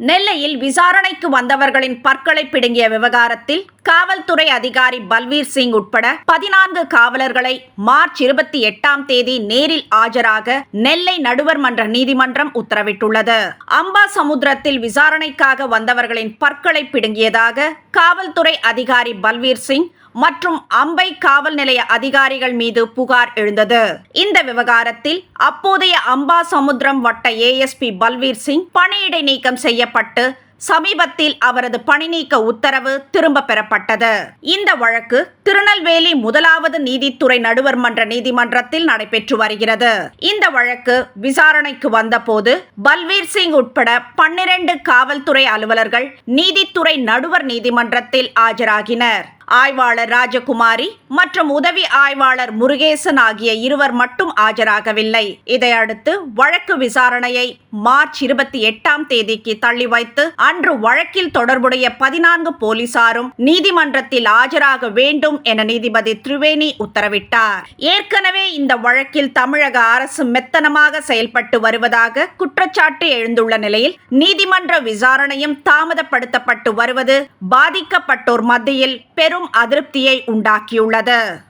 நெல்லையில் விசாரணைக்கு வந்தவர்களின் பற்களை பிடுங்கிய விவகாரத்தில் காவல்துறை அதிகாரி பல்வீர் சிங் உட்பட பதினான்கு காவலர்களை மார்ச் இருபத்தி எட்டாம் தேதி நேரில் ஆஜராக நெல்லை நடுவர் மன்ற நீதிமன்றம் உத்தரவிட்டுள்ளது. அம்பா சமுத்திரத்தில் விசாரணைக்காக வந்தவர்களின் பற்களை பிடுங்கியதாக காவல்துறை அதிகாரி பல்வீர் சிங் மற்றும் அம்பை காவல் நிலைய அதிகாரிகள் மீது புகார் எழுந்தது. இந்த விவகாரத்தில் அப்போதைய அம்பா சமுத்திரம் வட்ட ஏஎஸ்பி பல்வீர் சிங் பணியிடை நீக்கம் செய்யப்பட்டு சமீபத்தில் அவரது பணிநீக்க உத்தரவு திரும்ப பெறப்பட்டது. இந்த வழக்கு திருநெல்வேலி முதலாவது நீதித்துறை நடுவர் மன்ற நீதிமன்றத்தில் நடைபெற்று வருகிறது. இந்த வழக்கு விசாரணைக்கு வந்தபோது பல்வீர் சிங் உட்பட பன்னிரண்டு காவல்துறை அலுவலர்கள் நீதித்துறை நடுவர் நீதிமன்றத்தில் ஆஜராகினர். ஆய்வாளர் ராஜகுமாரி மற்றும் உதவி ஆய்வாளர் முருகேசன் ஆகிய இருவர் மட்டும் ஆஜராகவில்லை. இதையடுத்து வழக்கு விசாரணையை மார்ச் இருபத்தி எட்டாம் தேதிக்கு தள்ளி வைத்து அன்று வழக்கில் தொடர்புடைய பதினான்கு போலீசாரும் நீதிமன்றத்தில் ஆஜராக வேண்டும் என நீதிபதி திரிவேணி உத்தரவிட்டார். ஏற்கனவே இந்த வழக்கில் தமிழக அரசு மெத்தனமாக செயல்பட்டு வருவதாக குற்றச்சாட்டு எழுந்துள்ள நிலையில் நீதிமன்ற விசாரணையும் தாமதப்படுத்தப்பட்டு வருவது பாதிக்கப்பட்டோர் மத்தியில் பெரும் பெரும் அதிருப்தியை உண்டாக்கியுள்ளது.